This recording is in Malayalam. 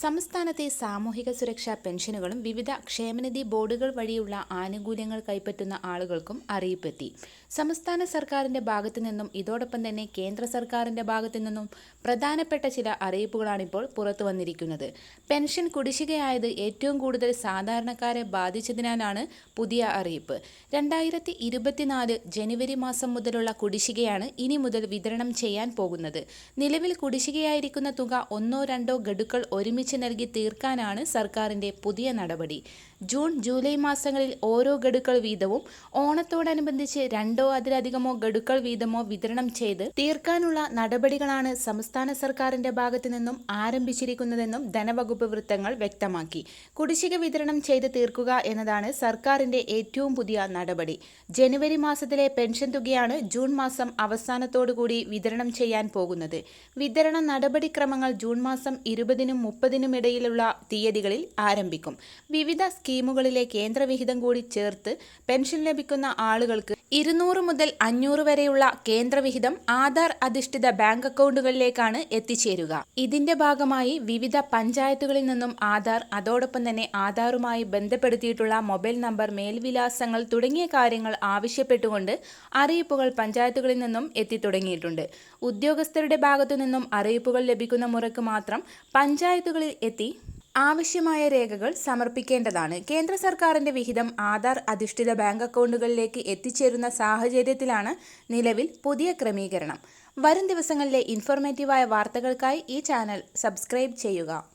സംസ്ഥാനത്തെ സാമൂഹിക സുരക്ഷാ പെൻഷനുകളും വിവിധ ക്ഷേമനിധി ബോർഡുകൾ വഴിയുള്ള ആനുകൂല്യങ്ങൾ കൈപ്പറ്റുന്ന ആളുകൾക്കും അറിയിപ്പെത്തി. സംസ്ഥാന സർക്കാരിന്റെ ഭാഗത്തു നിന്നും ഇതോടൊപ്പം തന്നെ കേന്ദ്ര സർക്കാരിന്റെ ഭാഗത്തു നിന്നും പ്രധാനപ്പെട്ട ചില അറിയിപ്പുകളാണിപ്പോൾ പുറത്തു വന്നിരിക്കുന്നത്. പെൻഷൻ കുടിശ്ശികയായത് ഏറ്റവും കൂടുതൽ സാധാരണക്കാരെ ബാധിച്ചതിനാലാണ് പുതിയ അറിയിപ്പ്. രണ്ടായിരത്തി ഇരുപത്തിനാല് ജനുവരി മാസം മുതലുള്ള കുടിശ്ശികയാണ് ഇനി മുതൽ വിതരണം ചെയ്യാൻ പോകുന്നത്. നിലവിൽ കുടിശ്ശികയായിരിക്കുന്ന തുക ഒന്നോ രണ്ടോ ഗഡുക്കൾ ഒരുമിച്ച് നൽകി തീർക്കാനാണ് സർക്കാരിന്റെ പുതിയ നടപടി. ജൂൺ ജൂലൈ മാസങ്ങളിൽ ഓരോ ഗഡുക്കൾ വീതവും ഓണത്തോടനുബന്ധിച്ച് രണ്ടോ അതിലധികമോ ഗഡുക്കൾ വീതമോ വിതരണം ചെയ്ത് തീർക്കാനുള്ള നടപടികളാണ് സംസ്ഥാന സർക്കാരിന്റെ ഭാഗത്തു നിന്നും ആരംഭിച്ചിരിക്കുന്നതെന്നും ധനവകുപ്പ് വൃത്തങ്ങൾ വ്യക്തമാക്കി. കുടിശ്ശിക വിതരണം ചെയ്ത് തീർക്കുക എന്നതാണ് സർക്കാരിന്റെ ഏറ്റവും പുതിയ നടപടി. ജനുവരി മാസത്തിലെ പെൻഷൻ തുകയാണ് ജൂൺ മാസം അവസാനത്തോടുകൂടി വിതരണം ചെയ്യാൻ പോകുന്നത്. വിതരണ നടപടിക്രമങ്ങൾ ജൂൺ മാസം ഇരുപതിനും മുപ്പതിനും ഇടയിലുള്ള തീയതികളിൽ ആരംഭിക്കും. വിവിധ സ്കീമുകളിലെ കേന്ദ്രവിഹിതം കൂടി ചേർത്ത് പെൻഷൻ ലഭിക്കുന്ന ആളുകൾക്ക് ഇരുന്നൂറ് മുതൽ അഞ്ഞൂറ് വരെയുള്ള കേന്ദ്രവിഹിതം ആധാർ അധിഷ്ഠിത ബാങ്ക് അക്കൗണ്ടുകളിലേക്കാണ് എത്തിച്ചേരുക. ഇതിന്റെ ഭാഗമായി വിവിധ പഞ്ചായത്തുകളിൽ നിന്നും ആധാർ അതോടൊപ്പം തന്നെ ആധാറുമായി ബന്ധപ്പെടുത്തിയിട്ടുള്ള മൊബൈൽ നമ്പർ മേൽവിലാസങ്ങൾ തുടങ്ങിയ കാര്യങ്ങൾ ആവശ്യപ്പെട്ടുകൊണ്ട് അറിയിപ്പുകൾ പഞ്ചായത്തുകളിൽ നിന്നും എത്തിത്തുടങ്ങിയിട്ടുണ്ട് ഉദ്യോഗസ്ഥരുടെ ഭാഗത്തു നിന്നും അറിയിപ്പുകൾ ലഭിക്കുന്ന മുറയ്ക്ക് മാത്രം പഞ്ചായത്തുകളിൽ എത്തി ആവശ്യമായ രേഖകൾ സമർപ്പിക്കേണ്ടതാണ്. കേന്ദ്ര സർക്കാരിന്റെ വിഹിതം ആധാർ അധിഷ്ഠിത ബാങ്ക് അക്കൗണ്ടുകളിലേക്ക് എത്തിച്ചേരുന്ന സാഹചര്യത്തിലാണ് നിലവിൽ പുതിയ ക്രമീകരണം. വരും ദിവസങ്ങളിലെ ഇൻഫോർമേറ്റീവായ വാർത്തകൾക്കായി ഈ ചാനൽ സബ്സ്ക്രൈബ് ചെയ്യുക.